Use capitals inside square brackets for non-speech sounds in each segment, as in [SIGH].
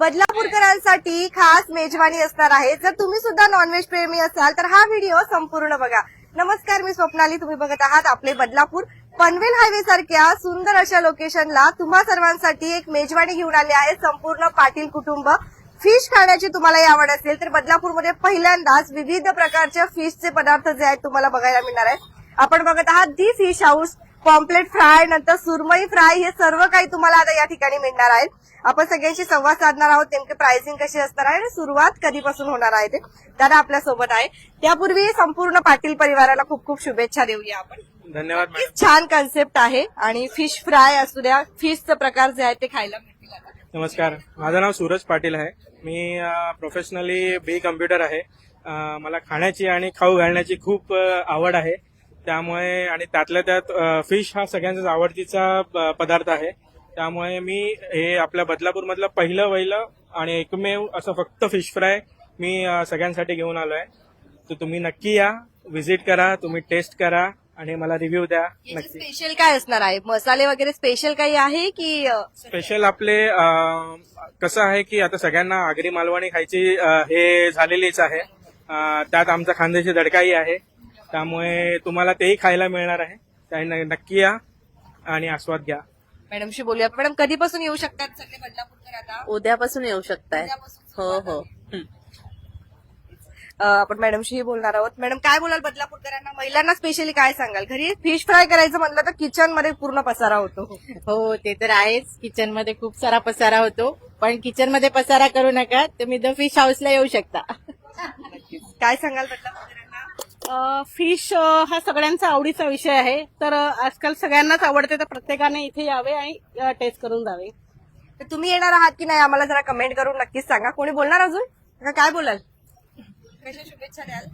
बदलापूरकरांसाठी खास मेजवानी असणार आहे. जर तुम्ही सुद्धा नॉनव्हेज प्रेमी असाल तर हा व्हिडिओ संपूर्ण बघा. नमस्कार मी स्वप्नाली. तुम्ही बघत आहात आपले बदलापूर. पनवेल हायवे सारख्या सुंदर अशा लोकेशनला तुम्हा सर्वांसाठी एक मेजवानी घेऊन आली आहे संपूर्ण पाटील कुटुंब. फिश खाण्याची तुम्हाला आवड असेल तर बदलापूरमध्ये पहिल्यांदाच विविध प्रकारच्या फिशचे पदार्थ जे आहेत तुम्हाला बघायला मिळणार आहेत. आपण बघत आहात the fish house pomfret fry नंतर सुरमई फ्राय हे सर्व काही तुम्हाला आता या ठिकाणी मिळणार आहे. आपण सगळ्यांशी संवाद साधणार आहोत नेमके प्राइसिंग कशी असणार आहे आणि सुरुवात कधीपासून होणार आहे ते. दादा आपल्यासोबत आहे. त्यापूर्वी संपूर्ण पाटील परिवाराला खूप खूप शुभेच्छा देऊया आपण. धन्यवाद मॅडम छान कन्सेप्ट आहे आणि फिश फ्राय असू द्या फिशचं प्रकार जे आहेत ते खायला मिळतील आता. नमस्कार. माझं नाव सूरज पाटील आहे. मी प्रोफेशनली बी कम्प्युटर आहे. अ, मला खाण्याची आणि खाऊ घालण्याची खूप अ, आवड आहे. त्यामुळे आणि त्यातल्या त्यात फिश हा सगळ्यांचाच आवडतीचा पदार्थ आहे. त्यामुळे मी हे आपल्या बदलापूरमधलं पहिलं वहिलं आणि एकमेव असं फक्त फिश फ्राय मी सगळ्यांसाठी घेऊन आलो आहे तर तुम्ही नक्की या व्हिजिट करा तुम्ही टेस्ट करा आणि मला रिव्ह्यू द्या नक्की. स्पेशल काय असणार आहे? मसाले वगैरे स्पेशल काही आहे की स्पेशल आपले कसं आहे की आता सगळ्यांना आगरी मालवणी खायची हे झालेलीच आहे. त्यात आमचा खानदेशी दडकाही आहे. त्यामुळे तुम्हाला तेही खायला मिळणार आहे. त्याने नक्की या आणि आस्वाद घ्या. मॅडमशी बोलूया. मॅडम कधीपासून येऊ शकतात सगळे बदलापूरकर आता? उद्यापासून येऊ शकताय. उद्यापासून हो सुरुवात हो आहे. हं. अ, आपण मॅडमशीही बोलणार आहोत. मॅडम काय बोलाल बदलापूरकरांना? महिलांना स्पेशली काय सांगाल? घरी फिश फ्राय करायचं म्हणलं तर किचनमध्ये पूर्ण पसारा होतो. हो ते तर आहेच. किचनमध्ये खूप सारा पसारा होतो. पण किचनमध्ये पसारा करू नका. तुम्ही द फिश हाऊसला येऊ शकता. [LAUGHS] काय सांगाल बदलापूरकरांना? फिश हा सगळ्यांचा आवडीचा विषय आहे. तर आजकाल सगळ्यांनाच आवडते तर प्रत्येकाने इथे यावे आणि टेस्ट करून जावे. तर तुम्ही येणार आहात की नाही आम्हाला जरा कमेंट करून नक्कीच सांगा. कोणी बोलणार अजून? का काय बोलाल? कशा शुभेच्छा द्याल?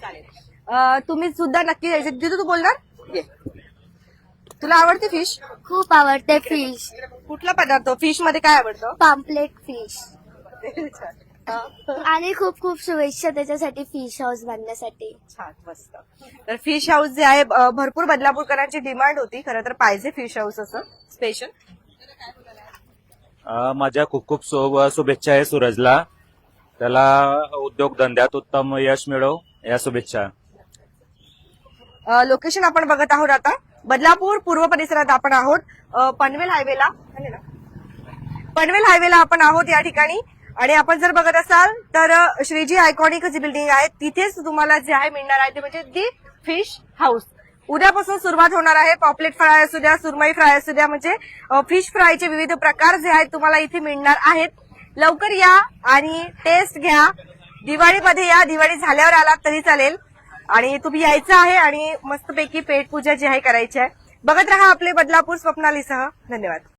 चालेल. अ, तुम्ही सुद्धा नक्की यायचे तिथं तू बोलणार? ये. तुला आवडते फिश खूप आवडते फिश कुठला पदार्थ? फिशमध्ये काय आवडतं? पॉम्पलेट फिश आणि खूप खूप शुभेच्छा त्याच्यासाठी फिश हाऊस बांधण्यासाठी छान मस्त. तर फिश हाऊस जे आहे अ, भरपूर बदलापूरकरांची डिमांड होती. खरं तर पाहिजे फिश हाऊस असं. स्पेशल अ, माझ्या खूप खूप शु- शुभेच्छा आहे सूरजला. त्याला उद्योगधंद्यात उत्तम यश मिळव या शुभेच्छा. लोकेशन आपण बघत आहोत आता. बदलापूर पूर्व परिसरात आपण आहोत. अ, पनवेल हायवेला? पनवेल हायवेला आपण आहोत या ठिकाणी. आणि आपण जर बघत असाल तर श्रीजी आयकॉनिक जी बिल्डिंग आहे तिथेच तुम्हाला जे आहे मिळणार आहे ते म्हणजे दी फिश हाऊस उद्यापासून सुरुवात होणार आहे पॉपलेट फ्राय असू द्या सुरमई फ्राय असू द्या म्हणजे फिश फ्रायचे विविध प्रकार जे आहेत तुम्हाला इथे मिळणार आहेत. लवकर या आणि टेस्ट घ्या. दिवाळीमध्ये या दिवाळी झाल्यावर आलात तरी चालेल. आणि तुम्ही यायचं आहे आणि मस्तपैकी पेटपूजा जी आहे करायची आहे. बघत राहा आपले बदलापूर स्वप्नालीसह. धन्यवाद.